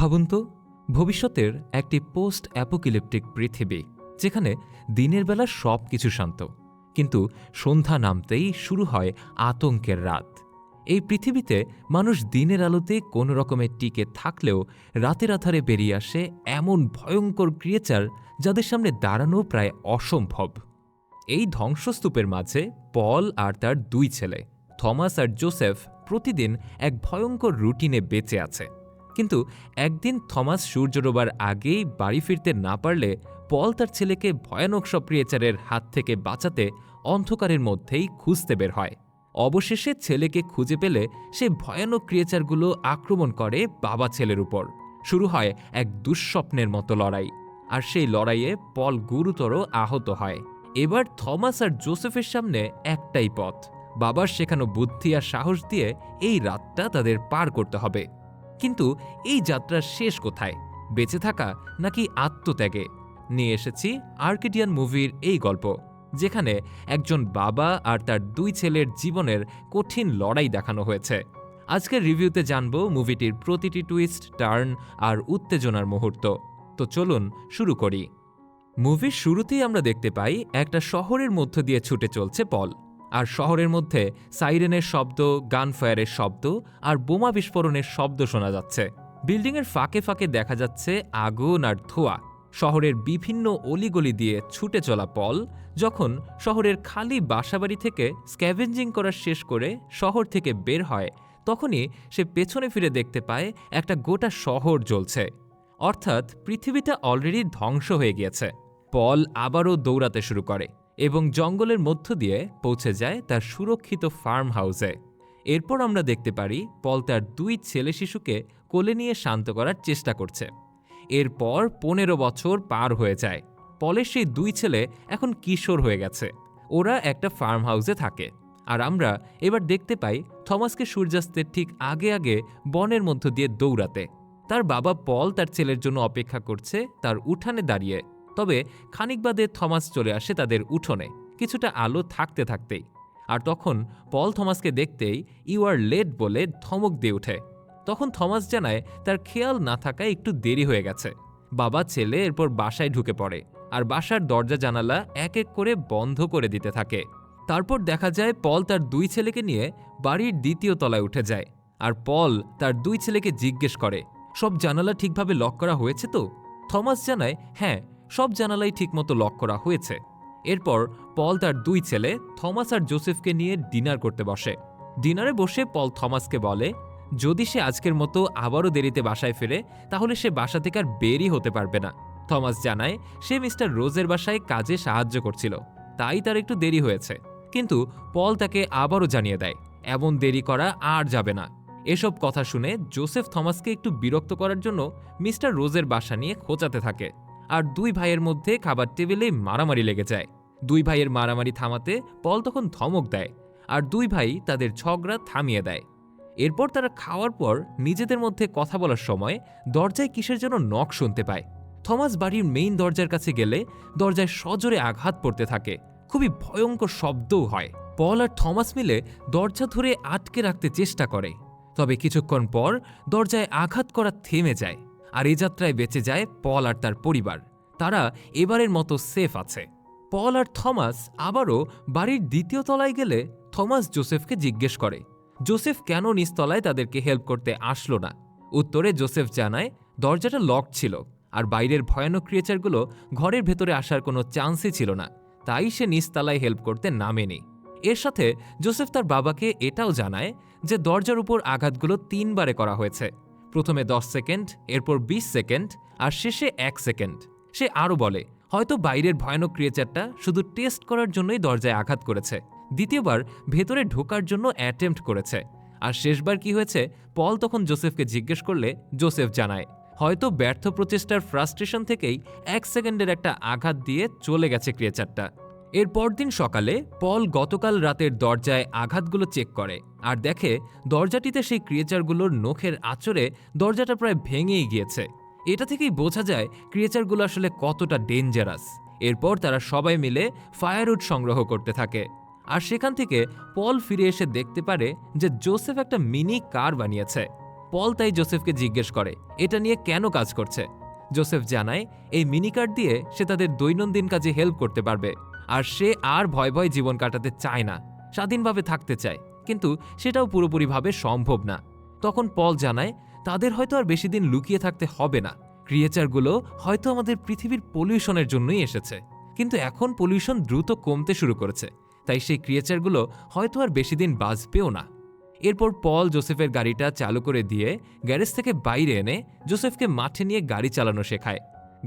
ভাবুন তো, ভবিষ্যতের একটি পোস্ট অ্যাপোকিলিপটিক পৃথিবী, যেখানে দিনের বেলা সব কিছু শান্ত, কিন্তু সন্ধ্যা নামতেই শুরু হয় আতঙ্কের রাত। এই পৃথিবীতে মানুষ দিনের আলোতে কোনো রকমের টিকে থাকলেও রাতের আধারে বেরিয়ে আসে এমন ভয়ঙ্কর ক্রিয়েচার যাদের সামনে দাঁড়ানো প্রায় অসম্ভব। এই ধ্বংসস্তূপের মাঝে পল আর তার দুই ছেলে, থমাস আর জোসেফ প্রতিদিন এক ভয়ঙ্কর রুটিনে বেঁচে আছে। কিন্তু একদিন থমাস সূর্য ডোবার আগেই বাড়ি ফিরতে না পারলে পল তার ছেলেকে ভয়ানক সব ক্রিয়েচারের হাত থেকে বাঁচাতে অন্ধকারের মধ্যেই খুঁজতে বের হয়। অবশেষে ছেলেকে খুঁজে পেলে সে ভয়ানক ক্রিয়েচারগুলো আক্রমণ করে বাবা ছেলের উপর। শুরু হয় এক দুঃস্বপ্নের মতো লড়াই, আর সেই লড়াইয়ে পল গুরুতর আহত হয়। এবার থমাস আর জোসেফের সামনে একটাই পথ, বাবার শেখানো বুদ্ধি আর সাহস দিয়ে এই রাতটা তাদের পার করতে হবে। কিন্তু এই যাত্রার শেষ কোথায়? বেঁচে থাকা নাকি আত্মত্যাগে? নিয়ে এসেছি আর্কিডিয়ান মুভির এই গল্প, যেখানে একজন বাবা আর তার দুই ছেলের জীবনের কঠিন লড়াই দেখানো হয়েছে। আজকের রিভিউতে জানব মুভিটির প্রতিটি টুইস্ট, টার্ন আর উত্তেজনার মুহূর্ত। তো চলুন শুরু করি। মুভির শুরুতেই আমরা দেখতে পাই একটা শহরের মধ্য দিয়ে ছুটে চলছে পল। আর শহরের মধ্যে সাইরেনের শব্দ, গানফায়ারের শব্দ আর বোমা বিস্ফোরণের শব্দ শোনা যাচ্ছে। বিল্ডিংয়ের ফাঁকে ফাঁকে দেখা যাচ্ছে আগুন আর ধোঁয়া। শহরের বিভিন্ন অলিগলি দিয়ে ছুটে চলা পল, যখন শহরের খালি বাসাবাড়ি থেকে স্ক্যাভেঞ্জিং করা শেষ করে শহর থেকে বের হয়, তখনই সে পেছনে ফিরে দেখতে পায় একটা গোটা শহর জ্বলছে। অর্থাৎ পৃথিবীটা অলরেডি ধ্বংস হয়ে গিয়েছে। পল আবারও দৌড়াতে শুরু করে। এবং জঙ্গলের মধ্য দিয়ে পৌঁছে যায় তার সুরক্ষিত ফার্ম হাউসে এরপর আমরা দেখতে পারি পল তার দুই ছেলে শিশুকে কোলে নিয়ে শান্ত করার চেষ্টা করছে। এরপর পনেরো বছর পার হয়ে যায়। পলের সেই দুই ছেলে এখন কিশোর হয়ে গেছে। ওরা একটা ফার্ম হাউসে থাকে। আর আমরা এবার দেখতে পাই থমাসকে সূর্যাস্তের ঠিক আগে আগে বনের মধ্য দিয়ে দৌড়াতে। তার বাবা পল তার ছেলের জন্য অপেক্ষা করছে তার উঠানে দাঁড়িয়ে। তবে খানিক বাদে থমাস চলে আসে তাদের উঠোনে, কিছুটা আলো থাকতে থাকতেই। আর তখন পল থমাসকে দেখতেই ইউ আর লেট বলে ধমক দিয়ে ওঠে। তখন থমাস জানায়, তার খেয়াল না থাকায় একটু দেরি হয়ে গেছে। বাবা, ছেলে, এরপর বাসায় ঢুকে পড়ে। আর বাসার দরজা জানালা এক এক করে বন্ধ করে দিতে থাকে। তারপর দেখা যায়, পল তার দুই ছেলেকে নিয়ে বাড়ির দ্বিতীয় তলায় উঠে যায়। আর পল তার দুই ছেলেকে জিজ্ঞেস করে, সব জানালা ঠিকভাবে লক করা হয়েছে তো? থমাস জানায় হ্যাঁ সব জানালাই ঠিকমতো লক করা হয়েছে। এরপর পল তার দুই ছেলে, থমাস আর জোসেফকে নিয়ে ডিনার করতে বসে। ডিনারে বসে পল থমাসকে বলে, যদি সে আজকের মতো আবারও দেরিতে বাসায় ফেরে, তাহলে সে বাসা থেকে আর বেরই হতে পারবে না। থমাস জানায়, সে মিস্টার রোজের বাসায় কাজে সাহায্য করছিল। তাই তার একটু দেরি হয়েছে। কিন্তু পল তাকে আবারও জানিয়ে দেয়, এমন দেরি করা আর যাবে না। এসব কথা শুনে জোসেফ থমাসকে একটু বিরক্ত করার জন্য মিস্টার রোজের বাসা নিয়ে খোঁচাতে থাকে। আর দুই ভাইয়ের মধ্যে খাবার টেবিলে মারামারি লেগে যায়। দুই ভাইয়ের মারামারি থামাতে পল তখন ধমক দেয় আর দুই ভাই তাদের ঝগড়া থামিয়ে দেয়। এরপর তারা খাওয়ার পর নিজেদের মধ্যে কথা বলার সময় দরজায় কিসের যেন নখ শুনতে পায়। থমাস বাড়ির মেইন দরজার কাছে গেলে দরজায় সজোরে আঘাত পড়তে থাকে। খুবই ভয়ঙ্কর শব্দও হয়। পল আর থমাস মিলে দরজা ধরে আটকে রাখতে চেষ্টা করে। তবে কিছুক্ষণ পর দরজায় আঘাত করা থেমে যায়। আর এ যাত্রায় বেঁচে যায় পল আর তার পরিবার। তারা এবারের মতো সেফ আছে। পল আর থমাস আবারও বাড়ির দ্বিতীয় তলায় গেলে থমাস জোসেফকে জিজ্ঞেস করে। জোসেফ কেন নিচতলায় তাদেরকে হেল্প করতে আসলো না? উত্তরে জোসেফ জানায়, দরজাটা লক ছিল আর বাইরের ভয়ানক ক্রিয়েচারগুলো ঘরের ভেতরে আসার কোনো চান্সই ছিল না। তাই সে নিচতলায় হেল্প করতে নামেনি। এর সাথে জোসেফ তার বাবাকে এটাও জানায় যে দরজার উপর আঘাতগুলো তিনবারে করা হয়েছে। প্রথমে দশ সেকেন্ড, এরপর বিশ সেকেন্ড, আর শেষে এক সেকেন্ড। সে আরও বলে, হয়তো বাইরের ভয়ানক ক্রিয়েচারটা শুধু টেস্ট করার জন্যই দরজায় আঘাত করেছে। দ্বিতীয়বার ভেতরে ঢোকার জন্য অ্যাটেম্প্ট করেছে। আর শেষবার কি হয়েছে? পল তখন জোসেফকে জিজ্ঞেস করলে জোসেফ জানায়, হয়তো ব্যর্থ প্রচেষ্টার ফ্রাস্ট্রেশন থেকেই এক সেকেন্ডের একটা আঘাত দিয়ে চলে গেছে ক্রিয়েচারটা এর পরদিন সকালে পল গতকাল রাতের দরজায় আঘাতগুলো চেক করে আর দেখে দরজাটিতে সেই ক্রিয়েচারগুলোর নখের আচরে দরজাটা প্রায় ভেঙেই গিয়েছে। এটা থেকেই বোঝা যায় ক্রিয়েচারগুলো আসলে কতটা ডেঞ্জারাস এরপর তারা সবাই মিলে ফায়ারউড সংগ্রহ করতে থাকে। আর সেখান থেকে পল ফিরে এসে দেখতে পারে যে জোসেফ একটা মিনি কার বানিয়েছে। পল তাই জোসেফকে জিজ্ঞেস করে, এটা নিয়ে কেন কাজ করছে? জোসেফ জানায়, এই মিনি কার্ড দিয়ে সে তাদের দৈনন্দিন কাজে হেল্প করতে পারবে। আর সে আর ভয় ভয় জীবন কাটাতে চায় না, স্বাধীনভাবে থাকতে চায়। কিন্তু সেটাও পুরোপুরিভাবে সম্ভব না। তখন পল জানায়, তাদের হয়তো আর বেশি দিন লুকিয়ে থাকতে হবে না। ক্রিয়েচারগুলো হয়তো আমাদের পৃথিবীর পলিউশনের জন্যই এসেছে। কিন্তু এখন পলিউশন দ্রুত কমতে শুরু করেছে। তাই সেই ক্রিয়েচারগুলো হয়তো আর বেশি দিন বাঁচবেও না। এরপর পল জোসেফের গাড়িটা চালু করে দিয়ে গ্যারেজ থেকে বাইরে এনে জোসেফকে মাঠে নিয়ে গাড়ি চালানো শেখায়।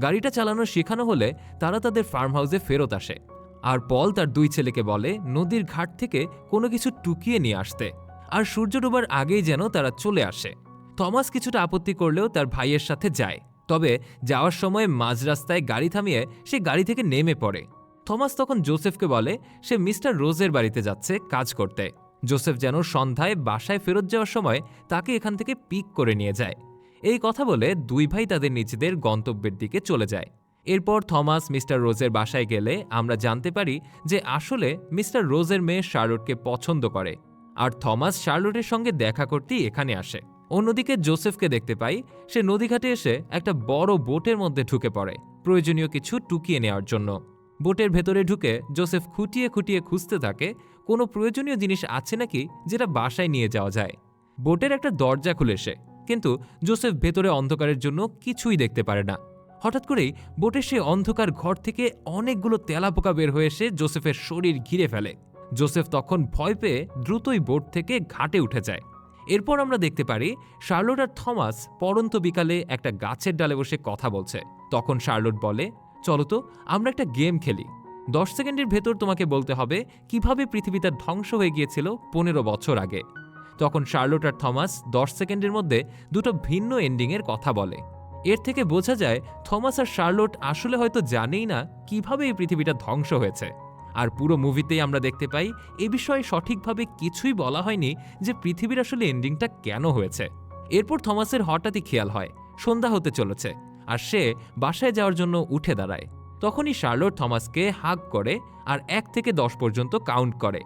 গাড়িটা চালানো শেখানো হলে তারা তাদের ফার্ম হাউসে ফেরত আসে। আর পল তার দুই ছেলেকে বলে, নদীর ঘাট থেকে কোনো কিছু টুকিয়ে নিয়ে আসতে। আর সূর্য ডোবার আগেই যেন তারা চলে আসে। থমাস কিছুটা আপত্তি করলেও তার ভাইয়ের সাথে যায়। তবে যাওয়ার সময় মাঝ রাস্তায় গাড়ি থামিয়ে সে গাড়ি থেকে নেমে পড়ে। থমাস তখন জোসেফকে বলে, সে মিস্টার রোজের বাড়িতে যাচ্ছে কাজ করতে। জোসেফ যেন সন্ধ্যায় বাসায় ফেরত যাওয়ার সময় তাকে এখান থেকে পিক করে নিয়ে যায়। এই কথা বলে দুই ভাই তাদের নিজেদের গন্তব্যের দিকে চলে যায়। এরপর থমাস মিস্টার রোজের বাসায় গেলে আমরা জানতে পারি যে আসলে মিস্টার রোজের মেয়ে শার্লটকে পছন্দ করে, আর থমাস শার্লটের সঙ্গে দেখা করতেই এখানে আসে। অন্যদিকে জোসেফকে দেখতে পাই, সে নদীঘাটে এসে একটা বড় বোটের মধ্যে ঢুকে পড়ে, প্রয়োজনীয় কিছু টুকিয়ে নেওয়ার জন্য। বোটের ভেতরে ঢুকে জোসেফ খুঁটিয়ে খুঁটিয়ে খুঁজতে থাকে, কোনো প্রয়োজনীয় জিনিস আছে নাকি যেটা বাসায় নিয়ে যাওয়া যায়। বোটের একটা দরজা খুলে সে কিন্তু জোসেফ ভেতরে অন্ধকারের জন্য কিছুই দেখতে পারে না। হঠাৎ করেই বোটের সে অন্ধকার ঘর থেকে অনেকগুলো তেলাপোকা বের হয়ে এসে জোসেফের শরীর ঘিরে ফেলে। জোসেফ তখন ভয় পেয়ে দ্রুতই বোট থেকে ঘাটে উঠে যায়। এরপর আমরা দেখতে পারি শার্লোট আর থমাস পরন্ত বিকালে একটা গাছের ডালে বসে কথা বলছে। তখন শার্লোট বলে, চলো তো, আমরা একটা গেম খেলি। দশ সেকেন্ডের ভেতর তোমাকে বলতে হবে কীভাবে পৃথিবীটা ধ্বংস হয়ে গিয়েছিল পনেরো বছর আগে। তখন শার্লোট আর থমাস দশ সেকেন্ডের মধ্যে দুটো ভিন্ন এন্ডিংয়ের কথা বলে। এর থেকে বোঝা যায় থমাস আর শার্লোট আসলে হয়তো জানেই না কীভাবে এই পৃথিবীটা ধ্বংস হয়েছে। আর পুরো মুভিতেই আমরা দেখতে পাই এ বিষয়ে সঠিকভাবে কিছুই বলা হয়নি যে পৃথিবীর আসলে এন্ডিংটা কেন হয়েছে। এরপর থমাসের হঠাৎই খেয়াল হয়, সন্ধ্যা হতে চলেছে, আর সে বাসায় যাওয়ার জন্য উঠে দাঁড়ায়। তখনই শার্লোট থমাসকে হাগ করে আর এক থেকে দশ পর্যন্ত কাউন্ট করে।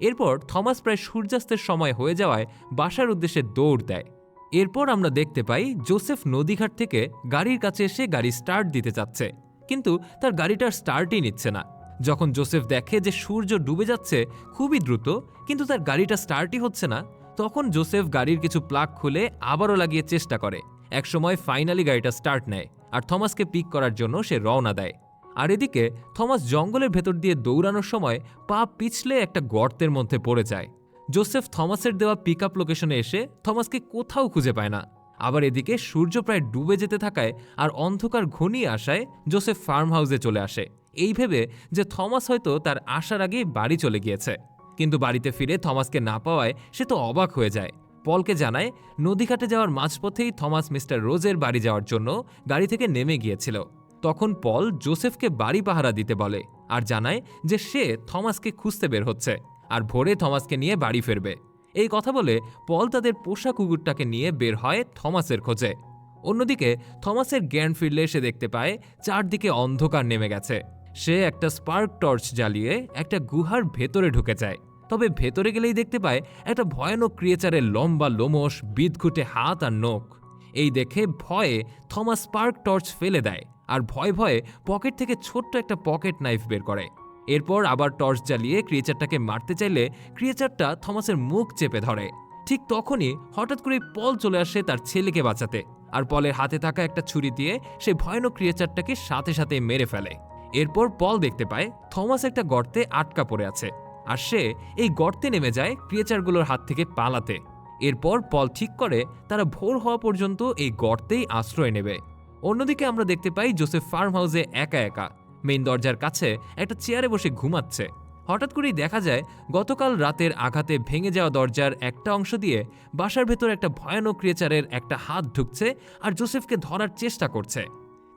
এরপর থমাস প্রায় সূর্যাস্তের সময় হয়ে যাওয়ায় বাসার উদ্দেশ্যে দৌড় দেয়। এরপর আমরা দেখতে পাই জোসেফ নদীঘাট থেকে গাড়ির কাছে এসে গাড়ি স্টার্ট দিতে চাচ্ছে। কিন্তু তার গাড়িটার স্টার্টই নিচ্ছে না। যখন জোসেফ দেখে যে সূর্য ডুবে যাচ্ছে, খুবই দ্রুত, কিন্তু তার গাড়িটা স্টার্টই হচ্ছে না, তখন জোসেফ গাড়ির কিছু প্লাগ খুলে আবারও লাগিয়ে চেষ্টা করে। একসময় ফাইনালি গাড়িটা স্টার্ট নেয়, আর থমাসকে পিক করার জন্য সে রওনা দেয়। আর এদিকে থমাস জঙ্গলের ভেতর দিয়ে দৌড়ানোর সময় পা পিছলে একটা গর্তের মধ্যে পড়ে যায়। জোসেফ থমাসের দেওয়া পিক আপ লোকেশনে এসে থমাসকে কোথাও খুঁজে পায় না। আবার এদিকে সূর্য প্রায় ডুবে যেতে থাকায় আর অন্ধকার ঘনিয়ে আসায় জোসেফ ফার্ম হাউসে চলে আসে। এই ভেবে যে থমাস হয়তো তার আসার আগেই বাড়ি চলে গিয়েছে। কিন্তু বাড়িতে ফিরে থমাসকে না পাওয়ায় সে তো অবাক হয়ে যায়। পলকে জানায়, নদীঘাটে যাওয়ার মাঝপথেই থমাস মিস্টার রোজের বাড়ি যাওয়ার জন্য গাড়ি থেকে নেমে গিয়েছিল। তখন পল জোসেফকে বাড়ি পাহারা দিতে বলে আর জানায় যে সে থমাসকে খুঁজতে বের হচ্ছে। আর ভোরে থমাসকে নিয়ে বাড়ি ফিরবে। এই কথা বলে পল তাদের পোষা কুকুরটাকে নিয়ে বের হয় থমাসের খোঁজে। অন্যদিকে থমাসের জ্ঞান ফিরলে সে দেখতে পায় চারদিকে অন্ধকার নেমে গেছে। সে একটা স্পার্ক টর্চ জ্বালিয়ে একটা গুহার ভেতরে ঢুকে যায়। তবে ভেতরে গেলেই দেখতে পায় একটা ভয়ানক ক্রিয়েচারের লম্বা লোমশ, বিদঘুটে হাত আর নখ। এই দেখে ভয়ে থমাস স্পার্ক টর্চ ফেলে দেয় আর ভয়ে ভয়ে পকেট থেকে ছোট্ট একটা পকেট নাইফ বের করে। এরপর আবার টর্চ জ্বালিয়ে ক্রিয়েচারটাকে মারতে চাইলে ক্রিয়েচারটা থমাসের মুখ চেপে ধরে। ঠিক তখনই হঠাৎ করে পল চলে আসে তার ছেলেকে বাঁচাতে। আর পলের হাতে থাকা একটা ছুরি দিয়ে সে ভয়ানক ক্রিয়েচারটাকে সাথে সাথে মেরে ফেলে। এরপর পল দেখতে পায় থমাস একটা গর্তে আটকা পড়ে আছে। আর সে এই গর্তে নেমে যায় ক্রিয়েচারগুলোর হাত থেকে পালাতে। এরপর পল ঠিক করে তারা ভোর হওয়া পর্যন্ত এই গর্তেই আশ্রয় নেবে। অন্যদিকে আমরা দেখতে পাই জোসেফ ফার্ম হাউসে একা একা। মেইন দরজার কাছে একটা চেয়ারে বসে ঘুমাচ্ছে। হঠাৎ করেই দেখা যায়, গতকাল রাতের আঘাতে ভেঙে যাওয়া দরজার একটা অংশ দিয়ে বাসার ভেতর একটা ভয়ানক ক্রিয়েচারের একটা হাত ঢুকছে আর জোসেফকে ধরার চেষ্টা করছে।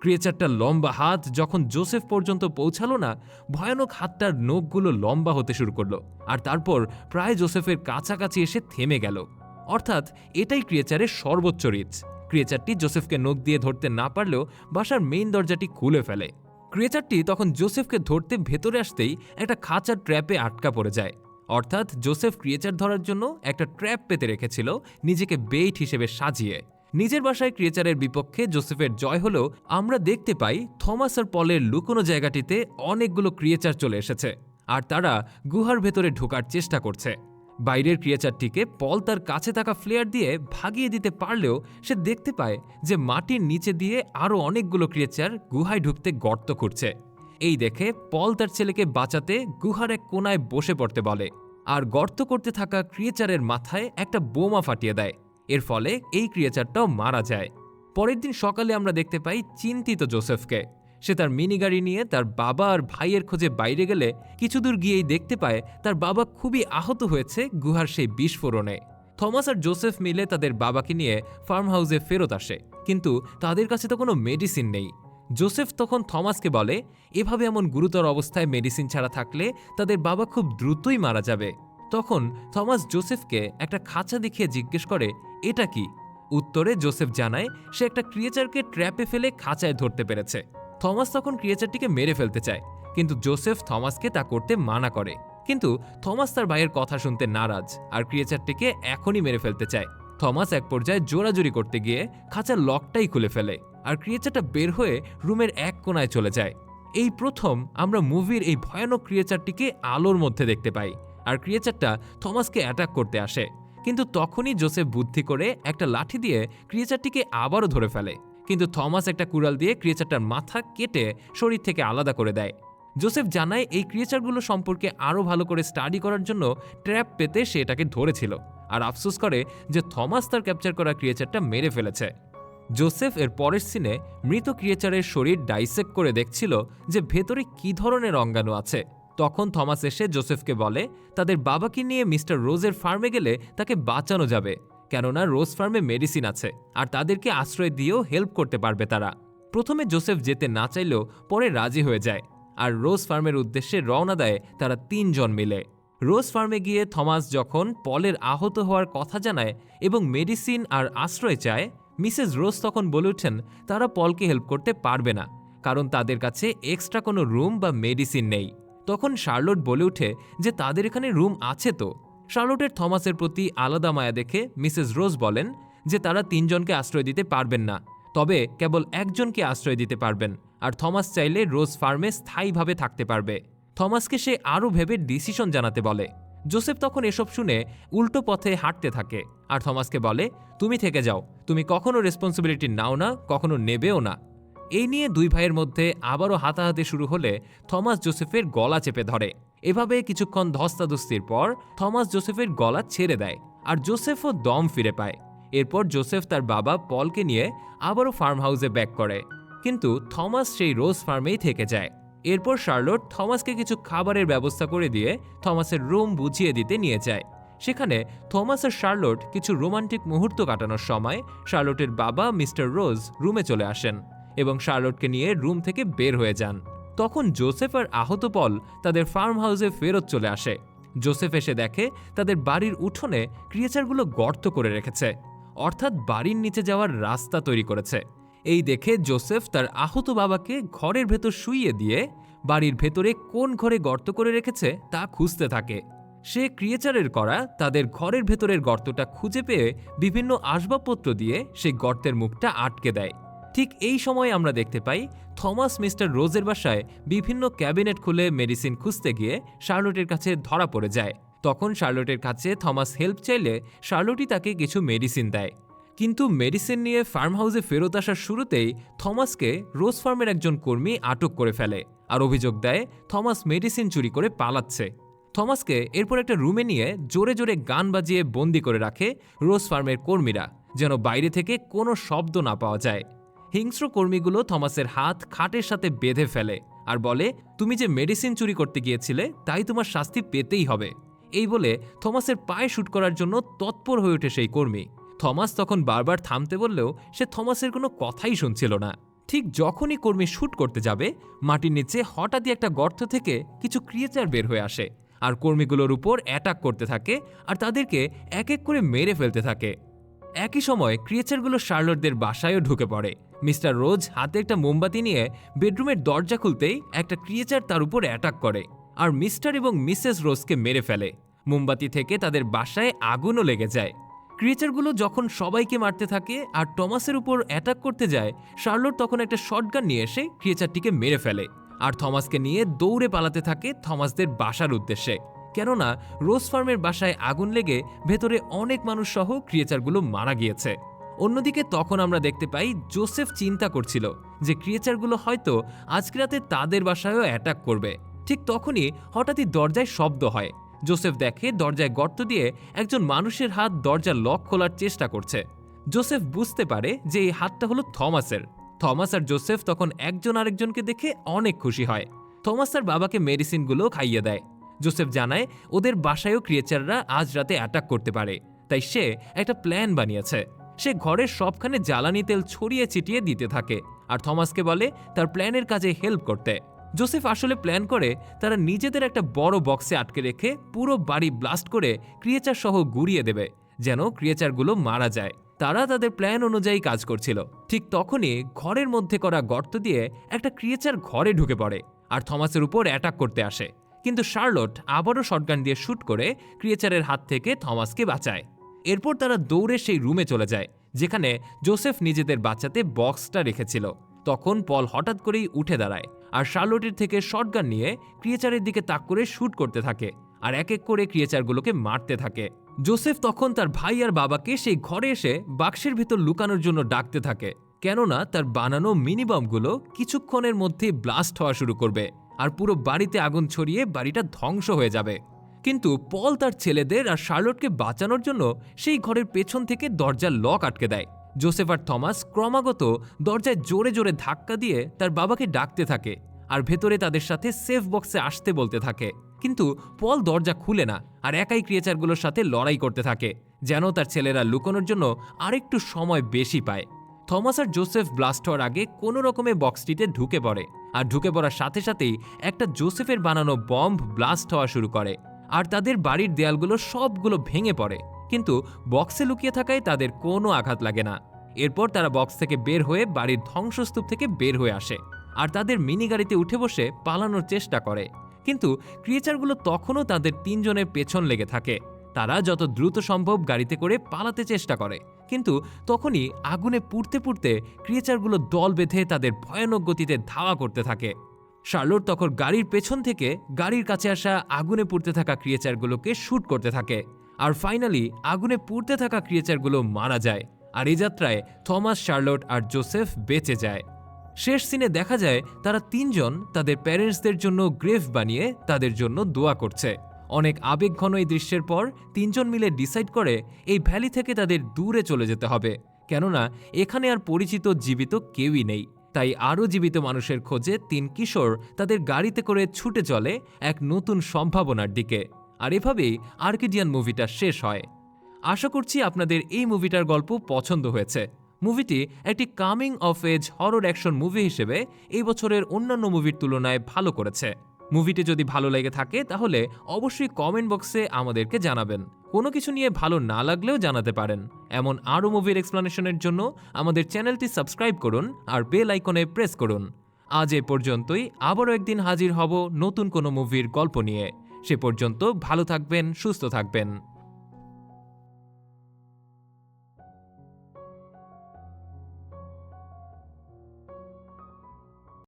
ক্রিয়েচারটার লম্বা হাত, যখন জোসেফ পর্যন্ত পৌঁছালো না, ভয়ানক হাতটার নখগুলো লম্বা হতে শুরু করল আর তারপর প্রায় জোসেফের কাছাকাছি এসে থেমে গেল। অর্থাৎ এটাই ক্রিয়েচারের সর্বোচ্চ রিচ ক্রিয়েচারটি জোসেফকে নখ দিয়ে ধরতে না পারলেও বাসার মেইন দরজাটি খুলে ফেলে। ক্রিয়েচারটি তখন জোসেফকে ধরতে ভেতরে আসতেই একটা খাঁচার ট্র্যাপে আটকা পড়ে যায়। অর্থাৎ জোসেফ ক্রিয়েচার ধরার জন্য একটা ট্র্যাপ পেতে রেখেছিল নিজেকে বেইট হিসেবে সাজিয়ে। নিজের বাসায় ক্রিয়েচারের বিপক্ষে জোসেফের জয় হলেও আমরা দেখতে পাই থমাস আর পলের লুকোনো জায়গাটিতে অনেকগুলো ক্রিয়েচার চলে এসেছে, আর তারা গুহার ভেতরে ঢোকার চেষ্টা করছে। বাইরের ক্রিয়েচারটিকে পল তার কাছে থাকা ফ্লেয়ার দিয়ে ভাগিয়ে দিতে পারলেও সে দেখতে পায় যে মাটির নিচে দিয়ে আরও অনেকগুলো ক্রিয়েচার গুহায় ঢুকতে গর্ত করছে এই দেখে পল তার ছেলেকে বাঁচাতে গুহার এক কোনায় বসে পড়তে বলে আর গর্ত করতে থাকা ক্রিয়েচারের মাথায় একটা বোমা ফাটিয়ে দেয়। এর ফলে এই ক্রিয়েচারটাও মারা যায়। পরের দিন সকালে আমরা দেখতে পাই চিন্তিত জোসেফকে। সে তার মিনি গাড়ি নিয়ে তার বাবা আর ভাইয়ের খোঁজে বাইরে গেলে কিছু দূর গিয়েই দেখতে পায় তার বাবা খুবই আহত হয়েছে গুহার সেই বিস্ফোরণে। থমাস আর জোসেফ মিলে তাদের বাবাকে নিয়ে ফার্ম হাউসে ফেরত আসে, কিন্তু তাদের কাছে তো কোনো মেডিসিন নেই। জোসেফ তখন থমাসকে বলে, এভাবে এমন গুরুতর অবস্থায় মেডিসিন ছাড়া থাকলে তাদের বাবা খুব দ্রুতই মারা যাবে। তখন থমাস জোসেফকে একটা খাঁচা দেখিয়ে জিজ্ঞেস করে, এটা কি? উত্তরে জোসেফ জানায়, সে একটা ক্রিয়েচারকে ট্র্যাপে ফেলে খাঁচায় ধরতে পেরেছে। থমাস তখন ক্রিয়েচারটিকে মেরে ফেলতে চায়, কিন্তু জোসেফ থমাসকে তা করতে মানা করে। কিন্তু থমাস তার ভাইয়ের কথা শুনতে নারাজ, আর ক্রিয়েচারটিকে এখনই মেরে ফেলতে চায়। থমাস এক পর্যায়ে জোরাজুরি করতে গিয়ে খাঁচার লকটাই খুলে ফেলে, আর ক্রিয়েচারটা বের হয়ে রুমের এক কোনায় চলে যায়। এই প্রথম আমরা মুভির এই ভয়ানক ক্রিয়েচারটিকে আলোর মধ্যে দেখতে পাই, আর ক্রিয়েচারটা থমাসকে অ্যাটাক করতে আসে। কিন্তু তখনই জোসেফ বুদ্ধি করে একটা লাঠি দিয়ে ক্রিয়েচারটিকে আবারও ধরে ফেলে। কিন্তু থমাস একটা কুড়াল দিয়ে ক্রিয়েচারটার মাথা কেটে শরীর থেকে আলাদা করে দেয়। জোসেফ জানায়, এই ক্রিয়েচারগুলো সম্পর্কে আরও ভালো করে স্টাডি করার জন্য ট্র্যাপ পেতে সে এটাকে ধরেছিল আর আফসোস করে যে থমাস তার ক্যাপচার করা ক্রিয়েচারটা মেরে ফেলেছে। জোসেফ এর পরের সিনে মৃত ক্রিয়েচারের শরীর ডাইসেক করে দেখছিল যে ভেতরে কী ধরনের অঙ্গাণু আছে। তখন থমাস এসে জোসেফকে বলে, তাদের বাবাকে নিয়ে মিস্টার রোজের ফার্মে গেলে তাকে বাঁচানো যাবে। কেননা রোজ ফার্মে মেডিসিন আছে, আর তাদেরকে আশ্রয় দিয়েও হেল্প করতে পারবে তারা। প্রথমে জোসেফ যেতে না চাইলেও পরে রাজি হয়ে যায়, আর রোজ ফার্মের উদ্দেশ্যে রওনা দেয় তারা তিনজন মিলে। রোজ ফার্মে গিয়ে থমাস যখন পলের আহত হওয়ার কথা জানায় এবং মেডিসিন আর আশ্রয় চায়, মিসেস রোজ তখন বলে ওঠেন, তারা পলকে হেল্প করতে পারবে না, কারণ তাদের কাছে এক্সট্রা কোনো রুম বা মেডিসিন নেই। তখন শার্লট বলে ওঠে যে, তাদের এখানে রুম আছে তো। শার্লটের থমাসের প্রতি আলাদা মায়া দেখে মিসেস রোজ বলেন যে তারা তিনজনকে আশ্রয় দিতে পারবেন না, তবে কেবল একজনকে আশ্রয় দিতে পারবেন, আর থমাস চাইলে রোজ ফার্মে স্থায়ীভাবে থাকতে পারবে। থমাসকে সে আরও ভেবে ডিসিশন জানাতে বলে। জোসেফ তখন এসব শুনে উল্টো পথে হাঁটতে থাকে, আর থমাসকে বলে, তুমি থেকে যাও, তুমি কখনো রেসপন্সিবিলিটি নাও না, কখনো নেবেও না। এই নিয়ে দুই ভাইয়ের মধ্যে আবারও হাতাহাতি শুরু হলে থমাস জোসেফের গলা চেপে ধরে। এভাবে কিছুক্ষণ ধস্তাধস্তির পর থমাস জোসেফের গলা ছেড়ে দেয় আর জোসেফও দম ফিরে পায়। এরপর জোসেফ তার বাবা পলকে নিয়ে আবারও ফার্ম হাউসে ব্যাক করে। কিন্তু থমাস সেই রোজ ফার্মেই থেকে যায়। এরপর শার্লট থমাসকে কিছু খাবারের ব্যবস্থা করে দিয়ে থমাসের রুম বুঝিয়ে দিতে নিয়ে যায়। সেখানে থমাস আর শার্লট কিছু রোমান্টিক মুহূর্ত কাটানোর সময় শার্লটের বাবা মিস্টার রোজ রুমে চলে আসেন এবং শার্লটকে নিয়ে রুম থেকে বের হয়ে যান। তখন জোসেফ আর আহত পল তাদের ফার্ম হাউসে ফেরত চলে আসে। জোসেফ এসে দেখে তাদের বাড়ির উঠোনে ক্রিয়েচারগুলো গর্ত করে রেখেছে, অর্থাৎ বাড়ির নিচে যাওয়ার রাস্তা তৈরি করেছে। এই দেখে জোসেফ তার আহত বাবাকে ঘরের ভেতর শুইয়ে দিয়ে বাড়ির ভেতরে কোন ঘরে গর্ত করে রেখেছে তা খুঁজতে থাকে। সে ক্রিয়েচারের করা তাদের ঘরের ভেতরের গর্তটা খুঁজে পেয়ে বিভিন্ন আসবাবপত্র দিয়ে সেই গর্তের মুখটা আটকে দেয়। ঠিক এই সময় আমরা দেখতে পাই থমাস মিস্টার রোজের বাসায় বিভিন্ন ক্যাবিনেট খুলে মেডিসিন খুঁজতে গিয়ে শার্লটের কাছে ধরা পড়ে যায়। তখন শার্লটের কাছে থমাস হেল্প চাইলে শার্লটই তাকে কিছু মেডিসিন দেয়। কিন্তু মেডিসিন নিয়ে ফার্ম হাউসে ফেরত আসার শুরুতেই থমাসকে রোজ ফার্মের একজন কর্মী আটক করে ফেলে আর অভিযোগ দেয় থমাস মেডিসিন চুরি করে পালাচ্ছে। থমাসকে এরপর একটা রুমে নিয়ে জোরে জোরে গান বাজিয়ে বন্দি করে রাখে রোজ ফার্মের কর্মীরা, যেন বাইরে থেকে কোনো শব্দ না পাওয়া যায়। হিংস্র কর্মীগুলো থমাসের হাত খাটের সাথে বেঁধে ফেলে আর বলে, তুমি যে মেডিসিন চুরি করতে গিয়েছিলে, তাই তোমার শাস্তি পেতেই হবে। এই বলে থমাসের পায়ে শ্যুট করার জন্য তৎপর হয়ে ওঠে সেই কর্মী। থমাস তখন বারবার থামতে বললেও সে থমাসের কোনো কথাই শুনছিল না। ঠিক যখনই কর্মী শ্যুট করতে যাবে, মাটির নিচে হঠাৎই একটা গর্ত থেকে কিছু ক্রিয়েচার বের হয়ে আসে আর কর্মীগুলোর উপর অ্যাটাক করতে থাকে আর তাদেরকে এক এক করে মেরে ফেলতে থাকে। একই সময় ক্রিয়েচারগুলো শার্লটদের বাসায়ও ঢুকে পড়ে। মিস্টার রোজ হাতে একটা মোমবাতি নিয়ে বেডরুমের দরজা খুলতেই একটা ক্রিয়েচার তার উপর অ্যাটাক করে আর মিস্টার এবং মিসেস রোজকে মেরে ফেলে। মোমবাতি থেকে তাদের বাসায় আগুনও লেগে যায়। ক্রিয়েচারগুলো যখন সবাইকে মারতে থাকে আর টমাসের উপর অ্যাটাক করতে যায়, শার্লোট তখন একটা শটগান নিয়ে এসে ক্রিয়েচারটিকে মেরে ফেলে আর থমাসকে নিয়ে দৌড়ে পালাতে থাকে থমাসদের বাসার উদ্দেশ্যে। কেননা, রোজ ফার্মের বাসায় আগুন লেগে ভেতরে অনেক মানুষ সহ ক্রিয়েচারগুলো মারা গিয়েছে। অন্যদিকে তখন আমরা দেখতে পাই জোসেফ চিন্তা করছিল যে ক্রিয়েচারগুলো হয়তো আজকে রাতে তাদের বাসায়ও অ্যাটাক করবে। ঠিক তখনই হঠাৎই দরজায় শব্দ হয়। জোসেফ দেখে দরজায় গর্ত দিয়ে একজন মানুষের হাত দরজার লক খোলার চেষ্টা করছে। জোসেফ বুঝতে পারে যে এই হাতটা হলো থমাসের। থমাস আর জোসেফ তখন একজন আরেকজনকে দেখে অনেক খুশি হয়। থমাস তার বাবাকে মেডিসিনগুলো খাইয়ে দেয়। জোসেফ জানায় ওদের বাসায়ও ক্রিয়েচাররা আজ রাতে অ্যাটাক করতে পারে। তাই সে একটা প্ল্যান বানিয়েছে। সে ঘরের সবখানে জ্বালানি তেল ছড়িয়ে ছিটিয়ে দিতে থাকে আর থমাসকে বলে তার প্ল্যানের কাজে হেল্প করতে। জোসেফ আসলে প্ল্যান করে তারা নিজেদের একটা বড় বক্সে আটকে রেখে পুরো বাড়ি ব্লাস্ট করে ক্রিয়েচার সহ গুড়িয়ে দেবে, যেন ক্রিয়েচারগুলো মারা যায়। তারা তাদের প্ল্যান অনুযায়ী কাজ করছিল। ঠিক তখনই ঘরের মধ্যে করা গর্ত দিয়ে একটা ক্রিয়েচার ঘরে ঢুকে পড়ে আর থমাসের উপর অ্যাটাক করতে আসে। কিন্তু শার্লট আবারও শটগান দিয়ে শ্যুট করে ক্রিয়েচারের হাত থেকে থমাসকে বাঁচায়। এরপর তারা দৌড়ে সেই রুমে চলে যায়, যেখানে জোসেফ নিজেদের বাচ্চাতে বক্সটা রেখেছিল। তখন পল হঠাৎ করেই উঠে দাঁড়ায় আর শার্লোটের থেকে শটগান নিয়ে ক্রিয়েচারের দিকে তাক করে শ্যুট করতে থাকে আর এক এক করে ক্রিয়েচারগুলোকে মারতে থাকে। জোসেফ তখন তার ভাই আর বাবাকে সেই ঘরে এসে বাক্সের ভিতর লুকানোর জন্য ডাকতে থাকে, কেননা তার বানানো মিনিবামগুলো কিছুক্ষণের মধ্যেই ব্লাস্ট হওয়া শুরু করবে আর পুরো বাড়িতে আগুন ছড়িয়ে বাড়িটা ধ্বংস হয়ে যাবে। কিন্তু পল তার ছেলেদের আর শার্লটকে বাঁচানোর জন্য সেই ঘরের পেছন থেকে দরজার লক আটকে দেয়। জোসেফ আর থমাস ক্রমাগত দরজায় জোরে জোরে ধাক্কা দিয়ে তার বাবাকে ডাকতে থাকে আর ভেতরে তাদের সাথে সেফ বক্সে আসতে বলতে থাকে। কিন্তু পল দরজা খুলে না আর একাই ক্রিয়েচারগুলোর সাথে লড়াই করতে থাকে, যেন তার ছেলেরা লুকোনোর জন্য আরেকটু সময় বেশি পায়। থমাস আর জোসেফ ব্লাস্ট হওয়ার আগে কোনো রকমে বক্সটিতে ঢুকে পড়ে, আর ঢুকে পড়ার সাথে সাথেই একটা জোসেফের বানানো বম্ব ব্লাস্ট হওয়া শুরু করে। আর তাদের বাড়ির দেয়ালগুলো সবগুলো ভেঙে পড়ে। কিন্তু বক্সে লুকিয়ে থাকায় তাদের কোনো আঘাত লাগে না। এরপর তারা বক্স থেকে বের হয়ে বাড়ির ধ্বংসস্তূপ থেকে বের হয়ে আসে। আর তাদের মিনি গাড়িতে উঠে বসে পালানোর চেষ্টা করে। কিন্তু ক্রিয়েচারগুলো তখনও তাদের তিনজনের পেছন লেগে থাকে। তারা যত দ্রুত সম্ভব গাড়িতে করে পালাতে চেষ্টা করে। কিন্তু তখনই আগুনে পুড়তে পুড়তে ক্রিয়েচারগুলো দল বেঁধে তাদের ভয়ানক গতিতে ধাওয়া করতে থাকে। শার্লোট তখন গাড়ির পেছন থেকে গাড়ির কাছে আসা আগুনে পুড়তে থাকা ক্রিয়েচারগুলোকে শ্যুট করতে থাকে। আর ফাইনালি আগুনে পুড়তে থাকা ক্রিয়েচারগুলো মারা যায় আর এই যাত্রায় থমাস, শার্লোট আর জোসেফ বেঁচে যায়। শেষ সিনে দেখা যায় তারা তিনজন তাদের প্যারেন্টসদের জন্য গ্রেভ বানিয়ে তাদের জন্য দোয়া করছে। অনেক আবেগঘন এই দৃশ্যের পর তিনজন মিলে ডিসাইড করে এই ভ্যালি থেকে তাদের দূরে চলে যেতে হবে। কেননা, এখানে আর পরিচিত জীবিত কেউই নেই। তাই আরও জীবিত মানুষের খোঁজে তিন কিশোর তাদের গাড়িতে করে ছুটে চলে এক নতুন সম্ভাবনার দিকে। আর এভাবেই আর্কিডিয়ান মুভিটা শেষ হয়। আশা করছি আপনাদের এই মুভিটার গল্প পছন্দ হয়েছে। মুভিটি একটি coming of age horror action movie হিসেবে এই বছরের অন্যান্য মুভির তুলনায় ভালো করেছে। মুভিটি যদি ভালো লেগে থাকে তাহলে অবশ্যই কমেন্ট বক্সে আমাদেরকে জানাবেন। কোনো কিছু নিয়ে ভালো না লাগলেও জানাতে পারেন। এমন আরও মুভির এক্সপ্লানেশনের জন্য আমাদের চ্যানেলটি সাবস্ক্রাইব করুন আর বেল আইকনে প্রেস করুন। আজ এ পর্যন্তই, আবারও একদিন হাজির হব নতুন কোনো মুভির গল্প নিয়ে। সে পর্যন্ত ভালো থাকবেন, সুস্থ থাকবেন।